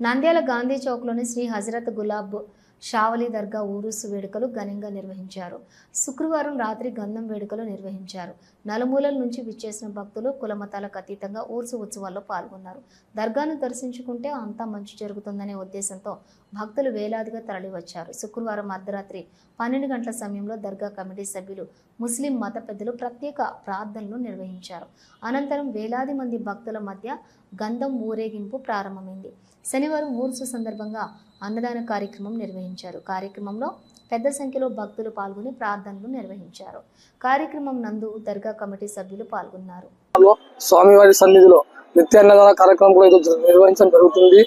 నంద్యాల గాంధీ చౌక్లోని శ్రీ హజరత్ గులాబ్ షావలి దర్గా ఊరుసు వేడుకలు ఘనంగా నిర్వహించారు. శుక్రవారం రాత్రి గంధం వేడుకలు నిర్వహించారు. నలుమూలల నుంచి విచ్చేసిన భక్తులు కులమతాలకు అతీతంగా ఊర్సు ఉత్సవాల్లో పాల్గొన్నారు. దర్గాను దర్శించుకుంటే అంతా మంచి జరుగుతుందనే ఉద్దేశంతో భక్తులు వేలాదిగా తరలివచ్చారు. శుక్రవారం అర్ధరాత్రి పన్నెండు గంటల సమయంలో దర్గా కమిటీ సభ్యులు ముస్లిం మత పెద్దలు ప్రత్యేక ప్రార్థనలు నిర్వహించారు. అనంతరం వేలాది మంది భక్తుల మధ్య గంధం ఊరేగింపు ప్రారంభమైంది. శనివారం ఊర్సు సందర్భంగా అన్నదాన కార్యక్రమం నిర్వహించారు. కార్యక్రమంలో పెద్ద సంఖ్యలో భక్తులు పాల్గొని ప్రార్థనలు నిర్వహించారు. కార్యక్రమం నందు దర్గా కమిటీ సభ్యులు పాల్గొన్నారు. స్వామివారి సన్నిధిలో నిత్యాన్నదాన కార్యక్రమం కూడా నిర్వహించడం జరుగుతుంది.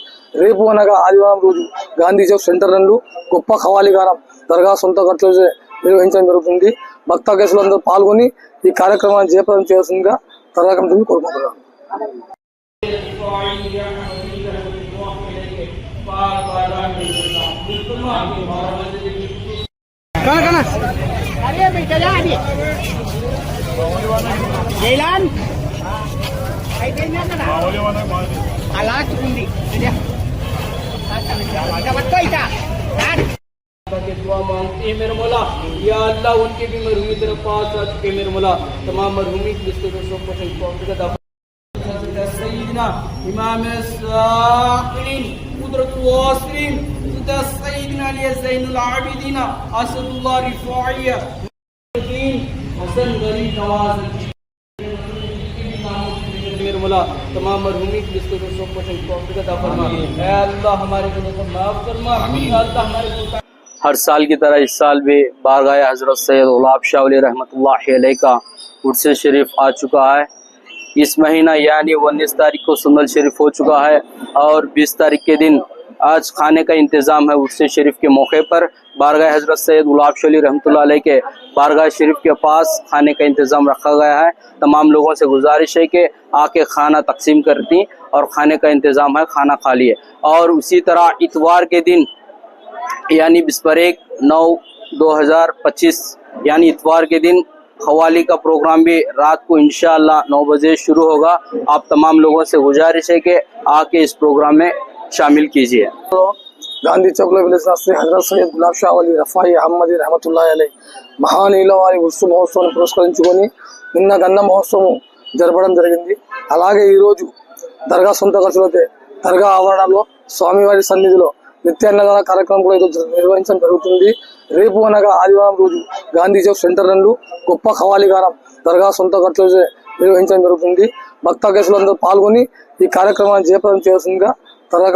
రేపు అనగా ఆదివారం రోజు గాంధీ చౌక్ సెంటర్ నందు గొప్ప ఖవాలిగానం దర్గా సొంత ఖర్చులు నిర్వహించడం జరుగుతుంది. భక్త కేసులందరూ పాల్గొని ఈ కార్యక్రమాన్ని జయప్రదం చేయాల్సిందిగా త్వరగా కోరుకుంటున్నాను అలా ఉంది کے دعا مانگتے ہیں میرے مولا۔ یا اللہ ان کے بھی مرحومی طرف پاس آ چکے میرے مولا۔ تمام مرحومی رشتے دوستوں کو شہید پہنچ کا سیدنا امام الساقلین قدرت واصلین سیدنا علی زین العابدین اسد اللہ رفاعیہ۔ حسن غلی نواز۔ میرے مولا تمام مرحومی جس کو دوستوں کو شہید کو عطا فرما اے اللہ ہمارے گناہوں کو معاف فرما۔ اے اللہ ہمارے گناہوں ہر سال کی طرح اس سال بھی بارگاہ حضرت سید غلاب شاہ علیہ رحمۃ اللہ علیہ کا عرص شریف آ چکا ہے۔ اس مہینہ یعنی انیس تاریخ کو سندل شریف ہو چکا ہے اور بیس تاریخ کے دن آج کھانے کا انتظام ہے عرص شریف کے موقع پر۔ بارگاہ حضرت سید غلاب شلی رحمۃ اللہ علیہ کے بارگاہ شریف کے پاس کھانے کا انتظام رکھا گیا ہے۔ تمام لوگوں سے گزارش ہے کہ آ کے کھانا تقسیم کرتی اور کھانے کا انتظام ہے، کھانا کھا لیے اور اسی طرح اتوار کے دن یعنی بسپر ایک، نو، دو ہزار پچیس یعنی اتوار کے دن خوالی کا پروگرام بھی رات کو انشاءاللہ نو بجے شروع ہوگا۔ آپ تمام لوگوں سے گزارش ہے کہ آ کے اس پروگرام میں شامل کیجیے گاندھی چوک سے حضرت سید گلاب شاہ ولی رفائی احمد رحمۃ اللہ علیہ మహా నీలవారి ఉత్సవ మహోత్సవాన్ని పురస్కరించుకొని నిన్న గన్న మహోత్సవం జరపడం జరిగింది అలాగే ఈరోజు దర్గా సొంత ఖర్చులతో దర్గా ఆవరణలో స్వామివారి సన్నిధిలో నిత్యాన్నదాన కార్యక్రమం కూడా ఈరోజు నిర్వహించడం జరుగుతుంది. రేపు అనగా ఆదివారం రోజు గాంధీ చౌక్ సెంటర్ నందు గొప్ప ఖవాలిగానం దర్గా సొంత ఖర్చులు నిర్వహించడం జరుగుతుంది. భక్త కేసులందరూ పాల్గొని ఈ కార్యక్రమాన్ని జయప్రదం చేయాల్సిందిగా దర్గా